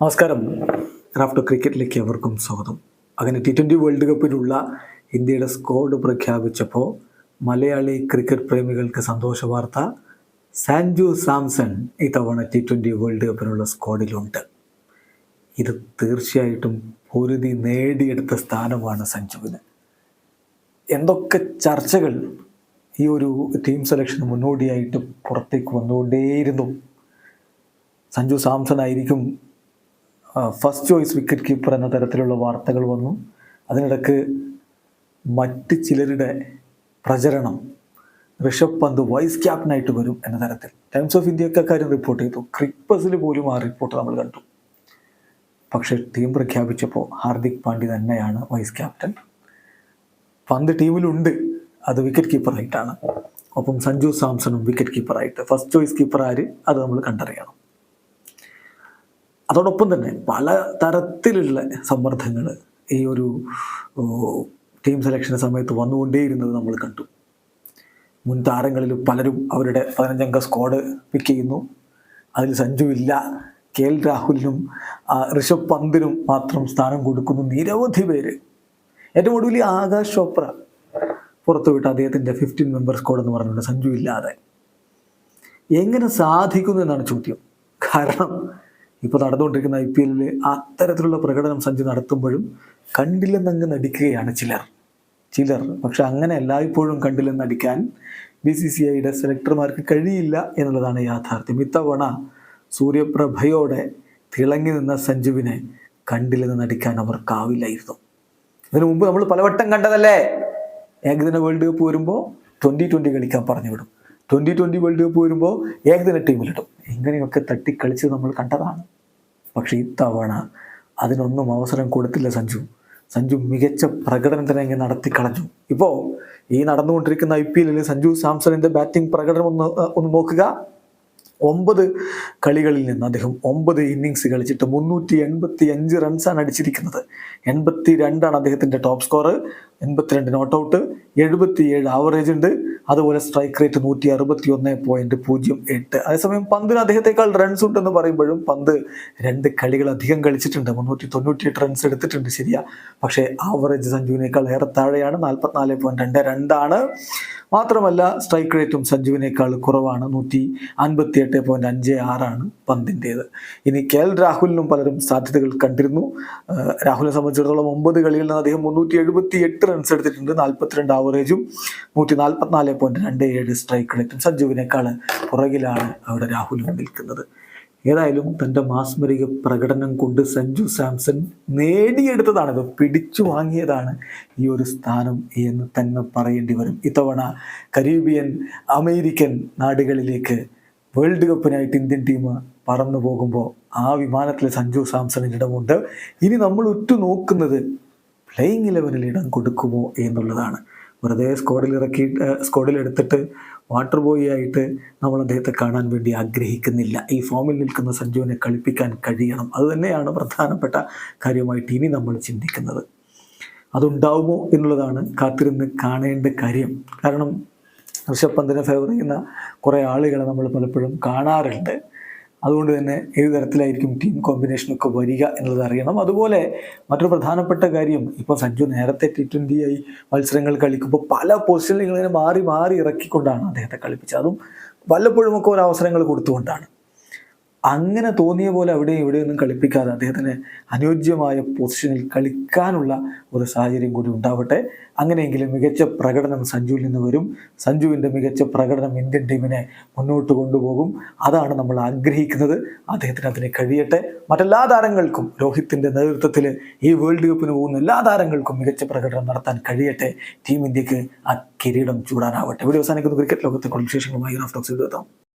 നമസ്കാരം. ക്രാഫ്റ്റ് ക്രിക്കറ്റിലേക്ക് അവർക്കും സ്വാഗതം. അങ്ങനെ ടി ട്വന്റി വേൾഡ് കപ്പിലുള്ള ഇന്ത്യയുടെ സ്ക്വാഡ് പ്രഖ്യാപിച്ചപ്പോൾ മലയാളി ക്രിക്കറ്റ് പ്രേമികൾക്ക് സന്തോഷ വാർത്ത. സാൻജു സാംസൺ ഇത്തവണ ടി ട്വന്റി വേൾഡ് കപ്പിനുള്ള സ്ക്വാഡിലുണ്ട് ഇത് തീർച്ചയായിട്ടും പൊരുതി നേടിയെടുത്ത സ്ഥാനമാണ് സഞ്ജുവിന് എന്തൊക്കെ ചർച്ചകൾ ഈ ഒരു ടീം സെലക്ഷന് മുന്നോടിയായിട്ട് പുറത്തേക്ക് വന്നുകൊണ്ടേയിരുന്നു. സഞ്ജു സാംസൺ ആയിരിക്കും ഫസ്റ്റ് ചോയ്സ് വിക്കറ്റ് കീപ്പർ എന്ന തരത്തിലുള്ള വാർത്തകൾ വന്നു. അതിനിടക്ക് മറ്റ് ചിലരുടെ പ്രചരണം ഋഷഭ് പന്ത് വൈസ് ക്യാപ്റ്റനായിട്ട് വരും എന്ന തരത്തിൽ. ടൈംസ് ഓഫ് ഇന്ത്യയൊക്കെ കാര്യം റിപ്പോർട്ട് ചെയ്തു. ക്രിപ്പസിൽ പോലും ആ റിപ്പോർട്ട് നമ്മൾ കണ്ടു. പക്ഷേ ടീം പ്രഖ്യാപിച്ചപ്പോൾ ഹാർദിക് പാണ്ഡ്യ തന്നെയാണ് വൈസ് ക്യാപ്റ്റൻ പന്ത് ടീമിലുണ്ട്. അത് വിക്കറ്റ് കീപ്പറായിട്ടാണ് ഒപ്പം സഞ്ജു സാംസണും വിക്കറ്റ് കീപ്പറായിട്ട് ഫസ്റ്റ് ചോയ്സ് കീപ്പർ ആര്? അത് നമ്മൾ കണ്ടറിയണം. അതോടൊപ്പം തന്നെ പല തരത്തിലുള്ള സമ്മർദ്ദങ്ങൾ ഈ ഒരു ടീം സെലക്ഷൻ സമയത്ത് വന്നുകൊണ്ടേയിരുന്നത് നമ്മൾ കണ്ടു. മുൻ താരങ്ങളിൽ പലരും അവരുടെ പതിനഞ്ചംഗ സ്ക്വാഡ് പിക്ക് ചെയ്യുന്നു. അതിൽ സഞ്ജു ഇല്ല കെ എൽ രാഹുലിനും ഋഷഭ് പന്തിനും മാത്രം സ്ഥാനം കൊടുക്കുന്നു നിരവധി പേര്. ഏറ്റവും ഒടുവിൽ ആകാശ് ചോപ്ര പുറത്തുവിട്ട അദ്ദേഹത്തിന്റെ ഫിഫ്റ്റീൻ മെമ്പർ സ്ക്വാഡ് എന്ന് പറഞ്ഞുകൊണ്ട് സഞ്ജു ഇല്ലാതെ. എങ്ങനെ സാധിക്കുന്നു എന്നാണ് ചോദ്യം. കാരണം ഇപ്പോൾ നടന്നുകൊണ്ടിരിക്കുന്ന ഐ പി എല്ലിൽ അത്തരത്തിലുള്ള പ്രകടനം സഞ്ജു നടത്തുമ്പോഴും കണ്ടില്ലെന്നങ്ങ് നടിക്കുകയാണ് ചിലർ. ചിലർ. പക്ഷെ അങ്ങനെ എല്ലായ്പ്പോഴും കണ്ടില്ലെന്ന് നടിക്കാൻ ബി സി സി ഐയുടെ സെലക്ടർമാർക്ക് കഴിയില്ല എന്നുള്ളതാണ് യാഥാർത്ഥ്യം. ഇത്തവണ സൂര്യപ്രഭയോടെ തിളങ്ങി നിന്ന സഞ്ജുവിനെ കണ്ടില്ലെന്ന് നടിക്കാൻ അവർക്കാവില്ലായിരുന്നു. ഇതിനു മുമ്പ് നമ്മൾ പലവട്ടം കണ്ടതല്ലേ? ഏകദിന വേൾഡ് കപ്പ് വരുമ്പോൾ ട്വന്റി ട്വന്റി കളിക്കാൻ പറഞ്ഞു വിടും ട്വന്റി ട്വന്റി വേൾഡ് കപ്പ് വരുമ്പോൾ ഏകദിന ടീമിലിടും ഇങ്ങനെയൊക്കെ തട്ടിക്കളിച്ച് നമ്മൾ കണ്ടതാണ്. പക്ഷേ ഇത്തവണ അതിനൊന്നും അവസരം കൊടുത്തില്ല സഞ്ജു. സഞ്ജു മികച്ച പ്രകടനം തന്നെ ഇങ്ങനെ നടത്തി കളഞ്ഞു ഇപ്പോൾ ഈ നടന്നുകൊണ്ടിരിക്കുന്ന ഐ പി എല്ലിൽ സഞ്ജു സാംസണിന്റെ ബാറ്റിംഗ് പ്രകടനം ഒന്ന് ഒന്ന് നോക്കുക. ഒമ്പത് കളികളിൽ നിന്ന് അദ്ദേഹം ഒമ്പത് ഇന്നിങ്സ് കളിച്ചിട്ട് മുന്നൂറ്റി എൺപത്തി അഞ്ച് റൺസാണ് അടിച്ചിരിക്കുന്നത്. എൺപത്തി രണ്ടാണ് അദ്ദേഹത്തിന്റെ ടോപ്പ് സ്കോർ എൺപത്തിരണ്ട് നോട്ട് ഔട്ട്. എഴുപത്തി ഏഴ് ആവറേജ് ഉണ്ട്. അതുപോലെ സ്ട്രൈക്ക് റേറ്റ് നൂറ്റി അറുപത്തി ഒന്ന് പോയിന്റ് പൂജ്യം എട്ട്. അതേസമയം പന്തിന് അദ്ദേഹത്തെക്കാൾ റൺസ് ഉണ്ടെന്ന് പറയുമ്പോഴും പന്ത് രണ്ട് കളികൾ അധികം കളിച്ചിട്ടുണ്ട്. മുന്നൂറ്റി തൊണ്ണൂറ്റി എട്ട് റൺസ് എടുത്തിട്ടുണ്ട് ശരിയാ. പക്ഷേ ആവറേജ് സഞ്ജുവിനേക്കാൾ ഏറെ താഴെയാണ്. നാൽപ്പത്തിനാല് പോയിന്റ് രണ്ട് രണ്ടാണ്. മാത്രമല്ല സ്ട്രൈക്ക് റേറ്റും സഞ്ജുവിനേക്കാൾ കുറവാണ്. നൂറ്റി അൻപത്തി എട്ട് പോയിന്റ് അഞ്ച് ആറാണ് പന്തിന്റേത്. ഇനി കെ എൽ രാഹുലിനും പലരും സാധ്യതകൾ കണ്ടിരുന്നു. രാഹുലിനെ സംബന്ധിച്ചിടത്തോളം ഒമ്പത് കളികളിൽ നിന്ന് അദ്ദേഹം മുന്നൂറ്റി എഴുപത്തി എട്ട് റൺസ് എടുത്തിട്ടുണ്ട്. നാൽപ്പത്തിരണ്ട് ആവറേജും നൂറ്റി നാൽപ്പത്തിനാല് പോയിന്റ് രണ്ട് ഏഴ് സ്ട്രൈക്ക് റേറ്റും സഞ്ജുവിനേക്കാൾ പുറകിലാണ് അവിടെ രാഹുലും നിൽക്കുന്നത് ഏതായാലും തന്റെ മാസ്മരിക പ്രകടനം കൊണ്ട് സഞ്ജു സാംസൺ നേടിയെടുത്തതാണ്. പിടിച്ചു വാങ്ങിയതാണ് ഈ ഒരു സ്ഥാനം എന്ന് തന്നെ പറയേണ്ടി വരും. ഇത്തവണ കരീബിയൻ അമേരിക്കൻ നാടുകളിലേക്ക് വേൾഡ് കപ്പിനായിട്ട് ഇന്ത്യൻ ടീം പറന്നു പോകുമ്പോൾ ആ വിമാനത്തിൽ സഞ്ജു സാംസണിന് ഇടമുണ്ട്. ഇനി നമ്മൾ ഉറ്റു നോക്കുന്നത് പ്ലേയിങ് ഇലവനിൽ ഇടം കൊടുക്കുമോ എന്നുള്ളതാണ്. വെറുതെ സ്ക്വാഡിൽ ഇറക്കി സ്ക്വാഡിൽ എടുത്തിട്ട് വാട്ടർ ബോയ് ആയിട്ട് നമ്മൾ അദ്ദേഹത്തെ കാണാൻ വേണ്ടി ആഗ്രഹിക്കുന്നില്ല. ഈ ഫോമിൽ നിൽക്കുന്ന സഞ്ജുവിനെ കളിപ്പിക്കാൻ കഴിയണം. അതുതന്നെയാണ് പ്രധാനപ്പെട്ട കാര്യമായിട്ട് ഇനി നമ്മൾ ചിന്തിക്കുന്നത്. അതുണ്ടാവുമോ എന്നുള്ളതാണ് കാത്തിരുന്ന് കാണേണ്ട കാര്യം. കാരണം ഋഷഭ് പന്തിനെ ഫേവർ ചെയ്യുന്ന കുറേ ആളുകളെ നമ്മൾ പലപ്പോഴും കാണാറുണ്ട്. അതുകൊണ്ട് തന്നെ ഏത് തരത്തിലായിരിക്കും ടീം കോമ്പിനേഷനൊക്കെ വരിക എന്നുള്ളത് അറിയണം. അതുപോലെ മറ്റൊരു പ്രധാനപ്പെട്ട കാര്യം ഇപ്പോൾ സഞ്ജു നേരത്തെ ടി ട്വന്റി ആയി മത്സരങ്ങൾ കളിക്കുമ്പോൾ പല പൊസിഷനിൽ ഇങ്ങനെ മാറി മാറി ഇറക്കിക്കൊണ്ടാണ് അദ്ദേഹത്തെ കളിപ്പിച്ചത്. അതും വല്ലപ്പോഴുമൊക്കെ ഓരോ അവസരങ്ങൾ കൊടുത്തുകൊണ്ടാണ്. അങ്ങനെ തോന്നിയ പോലെ അവിടെ ഇവിടെയൊന്നും കളിപ്പിക്കാതെ അദ്ദേഹത്തിന് അനുയോജ്യമായ പൊസിഷനിൽ കളിക്കാനുള്ള ഒരു സാഹചര്യം കൂടി ഉണ്ടാവട്ടെ. അങ്ങനെയെങ്കിലും മികച്ച പ്രകടനം സഞ്ജുവിൽ നിന്ന് വരും. സഞ്ജുവിന്റെ മികച്ച പ്രകടനം ഇന്ത്യൻ ടീമിനെ മുന്നോട്ട് കൊണ്ടുപോകും. അതാണ് നമ്മൾ ആഗ്രഹിക്കുന്നത്. അദ്ദേഹത്തിന് അതിനെ കഴിയട്ടെ. മറ്റെല്ലാ താരങ്ങൾക്കും രോഹിത്തിന്റെ നേതൃത്വത്തിൽ ഈ വേൾഡ് കപ്പിന് പോകുന്ന എല്ലാ താരങ്ങൾക്കും മികച്ച പ്രകടനം നടത്താൻ കഴിയട്ടെ. ടീം ഇന്ത്യയ്ക്ക് ആ കിരീടം ചൂടാനാവട്ടെ. ഇവിടെ അവസാനിക്കുന്ന. ക്രിക്കറ്റ് ലോകത്തെ വിശേഷങ്ങളുമായി റാഫ്റ്റോക്സ് എത്താം.